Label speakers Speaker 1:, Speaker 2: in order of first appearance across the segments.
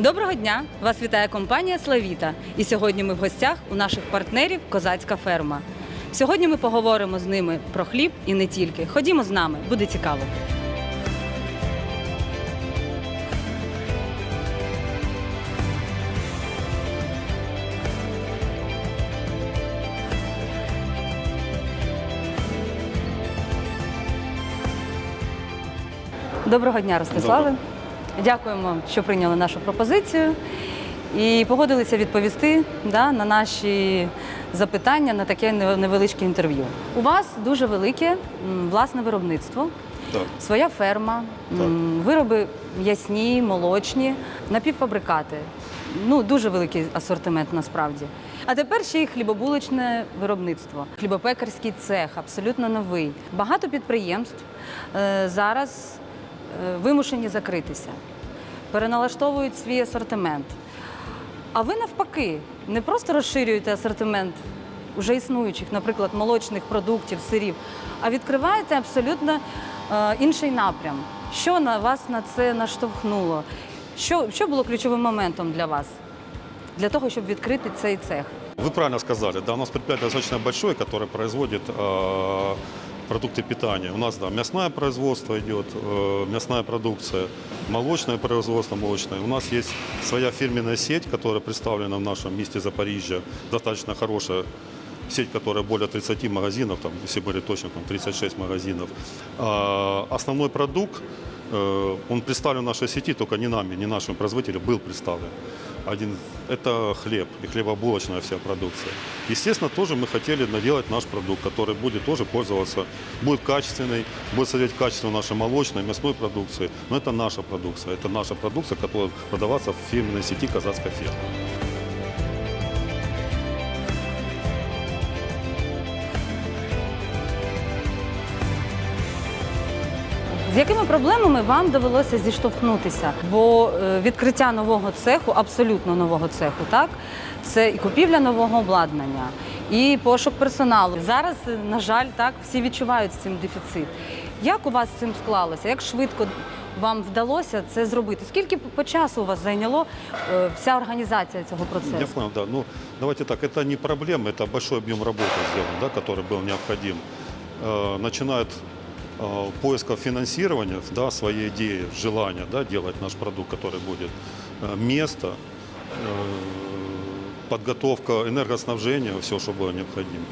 Speaker 1: Доброго дня! Вас вітає компанія Славіта. І сьогодні ми в гостях у наших партнерів Козацька ферма. Сьогодні ми поговоримо з ними про хліб і не тільки. Ходімо з нами, буде цікаво. Доброго дня, Ростиславе. Дякуємо, що прийняли нашу пропозицію і погодилися відповісти да, на наші запитання на таке невеличке інтерв'ю. У вас дуже велике м, власне виробництво,
Speaker 2: Так.
Speaker 1: своя ферма, м, вироби м'ясні, молочні, напівфабрикати. Ну, дуже великий асортимент насправді. А тепер ще й хлібобуличне виробництво, хлібопекарський цех, абсолютно новий. Багато підприємств е, зараз вимушені закритися, переналаштовують свій асортимент. А ви навпаки не просто розширюєте асортимент вже існуючих, наприклад, молочних продуктів, сирів, а відкриваєте абсолютно е, інший напрям. Що на вас на це наштовхнуло? Що, що було ключовим моментом для вас, для того, щоб відкрити цей цех?
Speaker 2: Вы правильно сказали, да, у нас предприятие достаточно большое, которое производит э, продукты питания. У нас да, мясное производство идет, э, мясная продукция, молочное производство молочное. У нас есть своя фирменная сеть, которая представлена в нашем месте Запорижья, достаточно хорошая сеть, которая более 30 магазинов, там, если были точно, там 36 магазинов. А, основной продукт, э, он представлен в нашей сети, только не нами, не нашим производителем, был представлен. Один, это хлеб и хлебобулочная вся продукция. Естественно, тоже мы хотели наделать наш продукт, который будет тоже пользоваться, будет качественный, будет содержать качество нашей молочной, мясной продукции. Но это наша продукция, это наша продукция, которая будет продаваться в фирменной сети «Казацкая ферма».
Speaker 1: З якими проблемами вам довелося зіштовхнутися? Бо е, відкриття нового цеху, абсолютно нового цеху, так це і купівля нового обладнання, і пошук персоналу. Зараз, е, на жаль, так всі відчувають з цим дефіцит. Як у вас з цим склалося? Як швидко вам вдалося це зробити? Скільки по часу у вас зайняло е, вся організація цього процесу?
Speaker 2: Я понял, да. Ну, давайте так, это не проблема, это большой объем работы сделан, да, который был необходим. Э, начиная от э, поиска финансирования, да, своей идеи, желания, да, делать наш продукт, который будет, э, место, э, подготовка энергоснабжения, все, что было необходимо,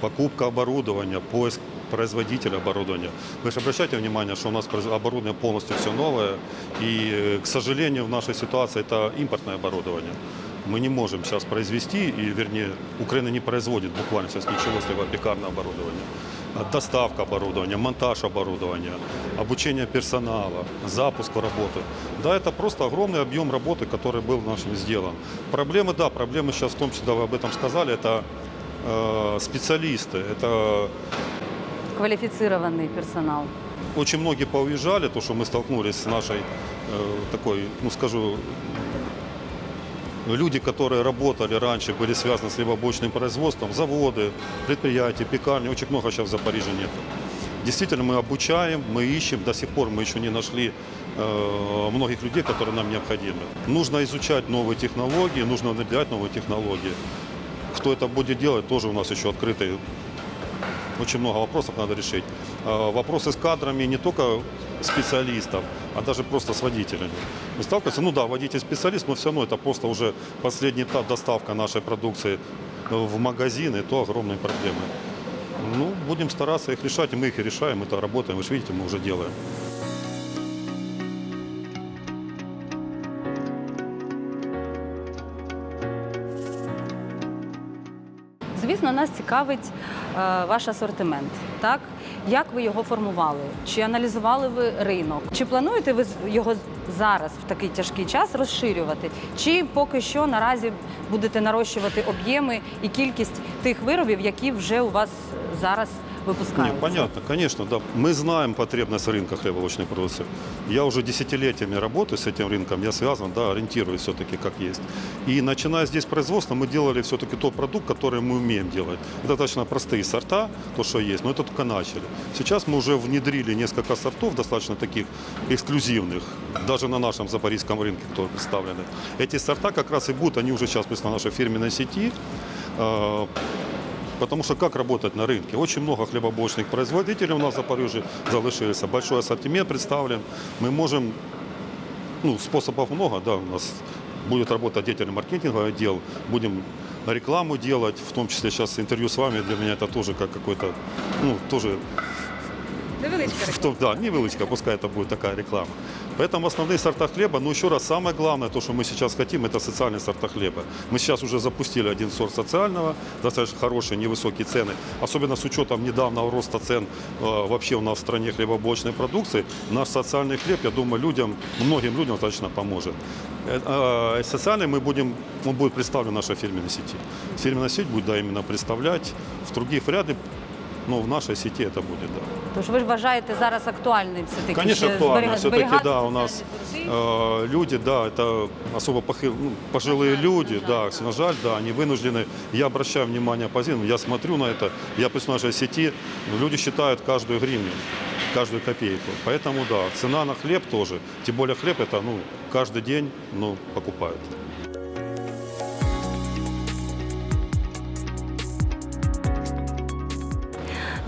Speaker 2: покупка оборудования, поиск производителя оборудования. Вы же обращайте внимание, что у нас оборудование полностью все новое, и, э, к сожалению, в нашей ситуации это импортное оборудование. Мы не можем сейчас произвести, и, вернее, Украина не производит буквально сейчас ничего, сливая пекарное оборудование. А Доставка оборудования, монтаж оборудования, обучение персонала, запуск работы. Да, это просто огромный объем работы, который был нашим сделан. Проблемы, да, проблемы сейчас в том числе, да, вы об этом сказали, это э, специалисты, это
Speaker 1: Кваліфіцирований персонал.
Speaker 2: очень многие поуезжали, то, что мы столкнулись с нашей э, такой, ну скажу, люди, которые работали раньше, были связаны с хлебобочным производством, заводы, предприятия, пекарни, очень много сейчас в Запоріжжі нет. Действительно, мы обучаем, мы ищем, до сих пор мы еще не нашли э, многих людей, которые нам необходимы. Нужно изучать новые технологии, нужно внедрять новые технологии. Кто это будет делать, тоже у нас еще открытый очень много вопросов надо решить. А, Вопросы с кадрами не только специалистов, а даже просто с водителями. Мы сталкиваемся, ну да, водитель специалист, но все равно это просто уже последний этап доставка нашей продукции в магазины, то огромные проблемы. Ну, будем стараться их решать, и мы их и решаем, это работаем, вы же видите, мы уже делаем.
Speaker 1: Звісно, нас цікавить е, ваш асортимент. Так? як ви його формували? Чи аналізували ви ринок? Чи плануєте ви його зараз в такий тяжкий час розширювати? Чи поки що наразі будете нарощувати об'єми і кількість тих виробів, які вже у вас зараз
Speaker 2: Не,
Speaker 1: випускаються?
Speaker 2: понятно, конечно, да. Мы знаем потребность рынка хлебобулочной продукции. Я уже десятилетиями работаю с этим рынком, я связан, да, ориентируюсь все-таки как есть. И начиная здесь производство, мы делали все-таки тот продукт, который мы умеем делать. Это достаточно простые сорта, то, что есть, но это только начали. Сейчас мы уже внедрили несколько сортов, достаточно таких эксклюзивных, даже на нашем запорожском рынке, которые представлены. Эти сорта как раз и будут, они уже сейчас на нашей фирменной сети. Потому что как работать на рынке? Очень много хлебобулочных производителей у нас в Запорожье залишилися. Большой ассортимент представлен. Мы можем, ну, способов много, да, у нас будет работать отдельный маркетинговый отдел, будем рекламу делать, в том числе сейчас интервью с вами для меня это тоже как какой-то, ну, тоже
Speaker 1: Невеличка
Speaker 2: в том, да, невеличка, пускай это будет такая реклама. Поэтому основные сорта хлеба, ну еще раз, самое главное, то, что мы сейчас хотим, это социальные сорта хлеба. Мы сейчас уже запустили один сорт социального, достаточно хорошие, невысокие цены, особенно с учетом недавнего роста цен э, вообще у нас в стране хлебобулочной продукции. Наш социальный хлеб, я думаю, людям, многим людям достаточно поможет. Э, э, Социальный мы будем, он будет представлен в нашей фирменной сети. Фирменная сеть будет, да, именно представлять, в других вряд ли, но в нашей сети это будет, да.
Speaker 1: Тож ви ж вважаєте зараз актуальним все-таки?
Speaker 2: Конечно,
Speaker 1: ще
Speaker 2: актуально.
Speaker 1: зберіга-
Speaker 2: Все-таки,
Speaker 1: зберігати
Speaker 2: да, у нас
Speaker 1: соціальні сорти?
Speaker 2: э, люди, да, это особо похи- ну, пожилые люди, да, на жаль, да, они вынуждены. Я обращаю внимание по зимам, я смотрю на это, я при нашей сети, люди считают каждую гривню, каждую копейку. Поэтому, да, цена на хлеб тоже. Тем более хлеб это, ну, каждый день, ну, покупают.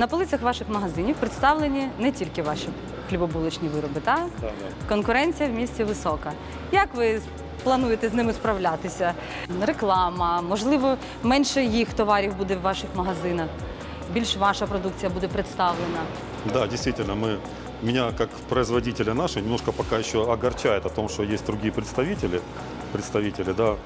Speaker 1: На полицях ваших магазинів представлені не тільки ваші хлібобулочні вироби, так? Конкуренція в місті висока. Як ви плануєте з ними справлятися? Реклама, можливо, менше їх товарів буде в ваших магазинах, більш ваша продукція буде представлена.
Speaker 2: Да, действительно, мы, меня как производителя наши немножко пока еще огорчает о том, что есть другие представители, представители, да,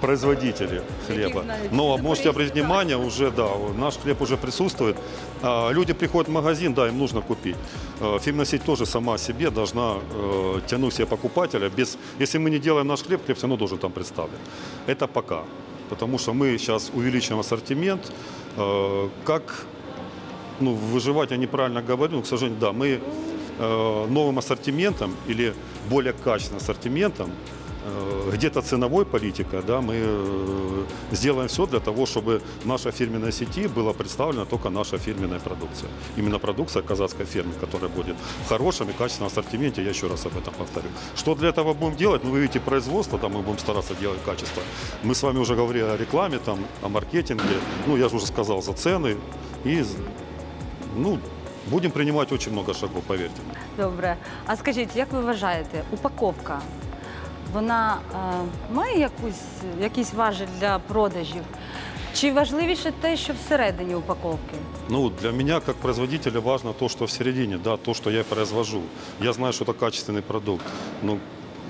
Speaker 2: производители хлеба. Но можете обратить внимание, уже, да, наш хлеб уже присутствует. А, Люди приходят в магазин, да, им нужно купить. А, Фирменная сеть тоже сама себе должна э, тянуть себе покупателя. Без, если мы не делаем наш хлеб, хлеб все равно должен там представлен. Это пока. Потому что мы сейчас увеличиваем ассортимент. Э, как ну, выживать я неправильно говорю, но, к сожалению, да, мы э, новым ассортиментом или более качественным ассортиментом, э, где-то ценовой политика, да, мы э, сделаем все для того, чтобы в нашей фирменной сети была представлена только наша фирменная продукция. Именно продукция казахской фирмы, которая будет в хорошем и качественном ассортименте, я еще раз об этом повторю. Что для этого будем делать? Ну, вы видите, производство, там мы будем стараться делать качество. Мы с вами уже говорили о рекламе, там, о маркетинге, ну, я же уже сказал за цены и ну, будем принимать очень много шагов, поверьте.
Speaker 1: Добре. А скажіть, як ви вважаєте, упаковка вона е, має якусь, якийсь важіль для продажів? Чи важливіше те, що всередині упаковки?
Speaker 2: Ну, для меня, как производителя, важно то, что в середине, да, то, что я произвожу. Я знаю, что это качественный продукт. Ну,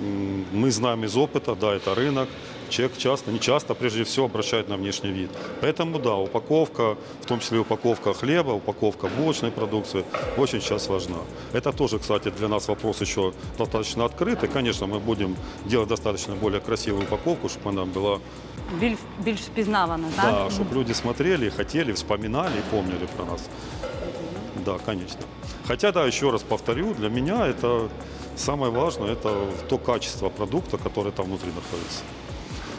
Speaker 2: м, мы знаем из опыта, да, это рынок. Человек часто, не часто, прежде всего, обращает на внешний вид. Поэтому, да, упаковка, в том числе упаковка хлеба, упаковка булочной продукции, очень сейчас важна. Это тоже, кстати, для нас вопрос еще достаточно открытый. Конечно, мы будем делать достаточно более красивую упаковку, чтобы она была
Speaker 1: Більш, більш впізнавана, так?
Speaker 2: да, чтобы люди смотрели, хотели, вспоминали и помнили про нас. Да, конечно. Хотя, да, еще раз повторю, для меня это самое важное, это то качество продукта, который там внутри находится.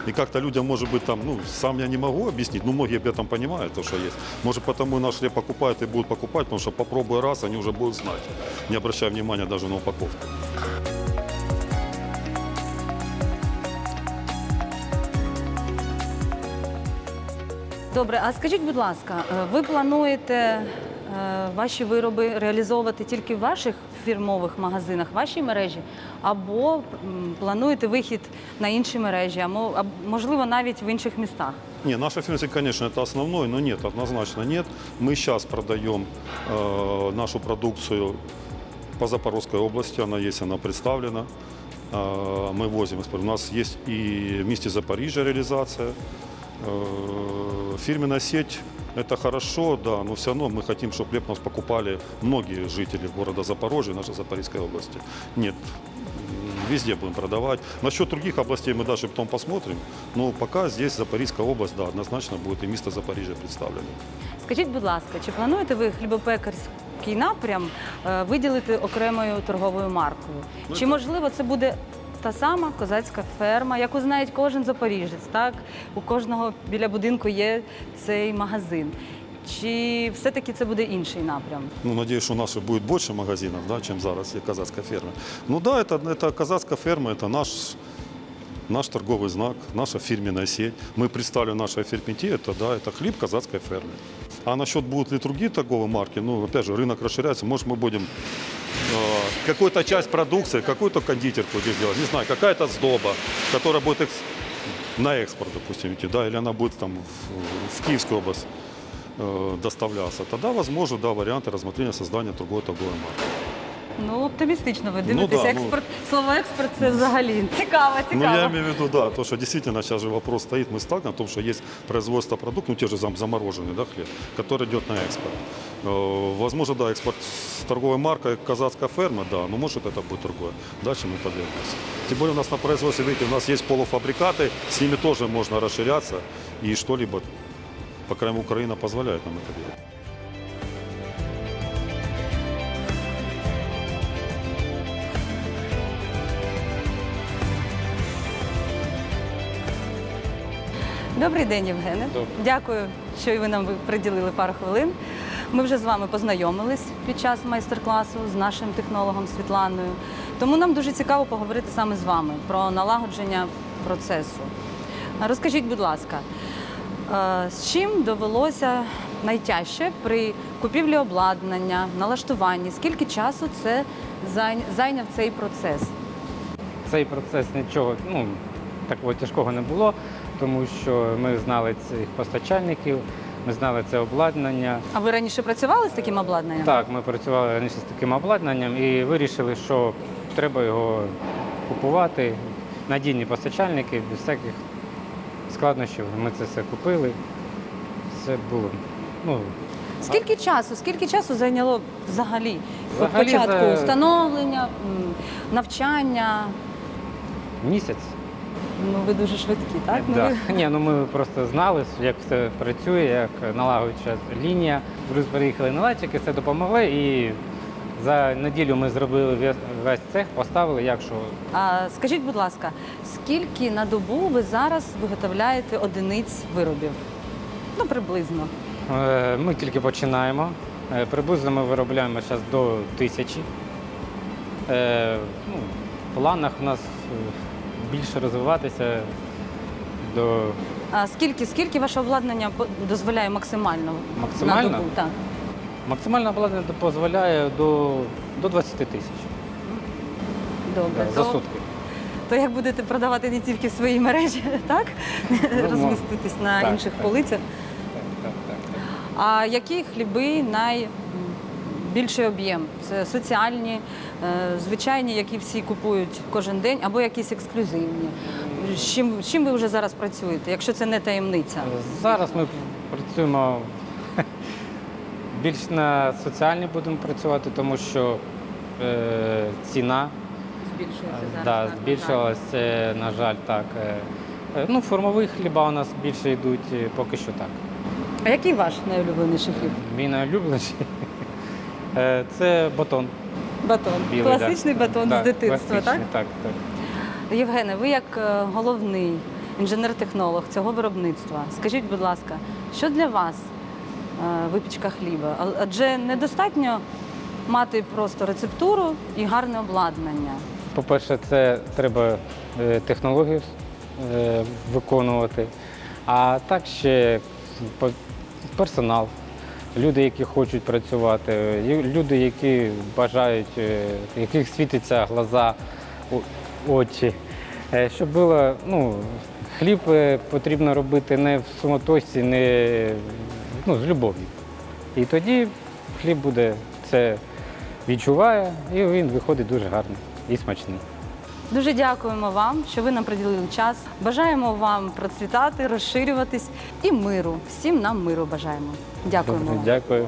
Speaker 2: И как-то людям, может быть, там, ну, сам я не могу объяснить, но многие об этом понимают, то, что есть. Может, потому и наш хлеб покупают и будут покупать, потому что попробуя раз, они уже будут знать, не обращая внимания даже на упаковку.
Speaker 1: Добре, а скажіть, будь ласка, е, ви плануєте е, ваші вироби реалізовувати тільки в ваших фірмових магазинах, вашій мережі, або м, плануєте вихід на інші мережі, або а, можливо навіть в інших містах?
Speaker 2: Не, наша фирма, конечно, это основной, но нет, однозначно нет. Мы сейчас продаем э, нашу продукцию по Запорожской области, она есть, она представлена. Э, мы возим, из- у нас есть и в месте Запорижья реализация. Э, фирменная сеть – это хорошо, да, но все равно мы хотим, чтобы хлеб у нас покупали многие жители города Запорожья, нашей Запорожской области. Нет, везде будем продавать. Насчет других областей мы даже потом посмотрим. Но пока здесь Запорізька область, да, однозначно будет и место Запоріжжя представлено.
Speaker 1: Скажіть, будь ласка, чи плануєте ви хлібопекарський напрям е, виділити окремою торговою маркою?
Speaker 2: Ну,
Speaker 1: Чи
Speaker 2: так.
Speaker 1: можливо це буде та сама козацька ферма, яку знає кожен запоріжець? Так у кожного біля будинку є цей магазин. Чи все-таки це буде інший напрям?
Speaker 2: Ну, надеюсь, что у нас будет больше магазинов, да, чем зараз и казацкая ферма. Ну да, это, это казацкая ферма, это наш, наш торговый знак, наша фирменная сеть. Мы представили нашей ферменте, это, да, это хлеб казацкой фермы. А насчет будут ли другие торговые марки, ну, опять же, рынок расширяется, может, мы будем э, какую-то часть продукции, какую-то кондитерку здесь делать, не знаю, какая-то сдоба, которая будет экс- на экспорт, допустим, идти, да, или она будет там в, в Киевскую область э, доставляться, тогда возможно, да, варианты рассмотрения создания другой торговой марки.
Speaker 1: Ну, оптимістично ви
Speaker 2: Ну,
Speaker 1: дивитесь.
Speaker 2: да, ну.
Speaker 1: експорт, слово експорт це взагалі цікаво, цікаво.
Speaker 2: Ну, я имею в виду, да, то, что действительно сейчас же вопрос стоит, мы сталкиваемся о том, что есть производство продуктов, ну, те же зам- замороженный, да, хлеб, который идет на экспорт. Э, Возможно, да, экспорт с торговой маркой казацкая ферма, да, но может это будет другое. Дальше мы подвергнемся. Тем более у нас на производстве, видите, у нас есть полуфабрикаты, с ними тоже можно расширяться и что-либо, по крайней мере, Украина позволяет нам это делать.
Speaker 1: Добрий день, Євгене.
Speaker 3: Добрий.
Speaker 1: Дякую, що і ви нам приділили пару хвилин. Ми вже з вами познайомились під час майстер-класу з нашим технологом Світланою. Тому нам дуже цікаво поговорити саме з вами про налагодження процесу. Розкажіть, будь ласка, е, з чим довелося найтяжче при купівлі обладнання, налаштуванні? Скільки часу це зайняв цей процес?
Speaker 3: Цей процес нічого ну, такого тяжкого не було, тому що ми знали цих постачальників, ми знали це обладнання.
Speaker 1: А ви раніше працювали з таким обладнанням?
Speaker 3: Так, ми працювали раніше з таким обладнанням і вирішили, що треба його купувати. Надійні постачальники, без всяких складнощів. Ми це все купили. Все було. Ну,
Speaker 1: Скільки часу? Скільки часу зайняло взагалі? От
Speaker 3: Взагалі
Speaker 1: початку
Speaker 3: за-
Speaker 1: встановлення, м, навчання?
Speaker 3: місяць.
Speaker 1: Ну ви дуже швидкі, так? Ну,
Speaker 3: Да.
Speaker 1: ви-
Speaker 3: Ні, ну ми просто знали, як все працює, як налагоджується лінія. Плюс приїхали наладчики, все допомогли. І за неділю ми зробили весь- цех, поставили, як що.
Speaker 1: А скажіть, будь ласка, скільки на добу ви зараз виготовляєте одиниць виробів? Ну, приблизно.
Speaker 3: Е, Ми тільки починаємо. Е, Приблизно ми виробляємо зараз до тисячі. Е, Ну, в планах у нас більше розвиватися до
Speaker 1: А скільки, скільки ваше обладнання по- дозволяє максимально?
Speaker 3: Максимально?
Speaker 1: На добу? Так.
Speaker 3: максимальне обладнання дозволяє до, до 20 тисяч
Speaker 1: Добре.
Speaker 3: за
Speaker 1: То,
Speaker 3: сутки.
Speaker 1: то як будете продавати не тільки в свої мережі, так?
Speaker 3: Ну,
Speaker 1: Розміститись на
Speaker 3: так,
Speaker 1: інших
Speaker 3: так.
Speaker 1: полицях?
Speaker 3: Так, так, так, так.
Speaker 1: А які хліби найбільший об'єм? Це соціальні, звичайні, які всі купують кожен день, або якісь ексклюзивні. З чим, з чим ви вже зараз працюєте, якщо це не таємниця?
Speaker 3: Зараз ми працюємо більш на соціальні будемо працювати, тому що е, ціна
Speaker 1: Збільшується
Speaker 3: да, збільшилась, е, на жаль, так. Е, е, ну, формові хліба у нас більше йдуть, е, поки що так.
Speaker 1: А який ваш найулюбленіший хліб?
Speaker 3: Мій найулюбленіший е, це батон.
Speaker 1: Батон.
Speaker 3: Білий,
Speaker 1: Класичний
Speaker 3: да.
Speaker 1: батон
Speaker 3: Да,
Speaker 1: з дитинства, так?
Speaker 3: так? Так,
Speaker 1: Євгене, ви як е, головний інженер-технолог цього виробництва, скажіть, будь ласка, що для вас е, випічка хліба? Адже недостатньо мати просто рецептуру і гарне обладнання.
Speaker 3: По-перше, це треба е, технологію виконувати, а так ще персонал, люди, які хочуть працювати, люди, які бажають, е, яких світяться глаза, очі. Е, Щоб було, ну, хліб е, потрібно робити не в суматосі, не ну, з любов'ю. І тоді хліб буде це відчуває, і він виходить дуже гарний і смачний.
Speaker 1: Дуже дякуємо вам, що ви нам приділили час. Бажаємо вам процвітати, розширюватись і миру. Всім нам миру бажаємо. Дякуємо.
Speaker 3: Добре. Дякую.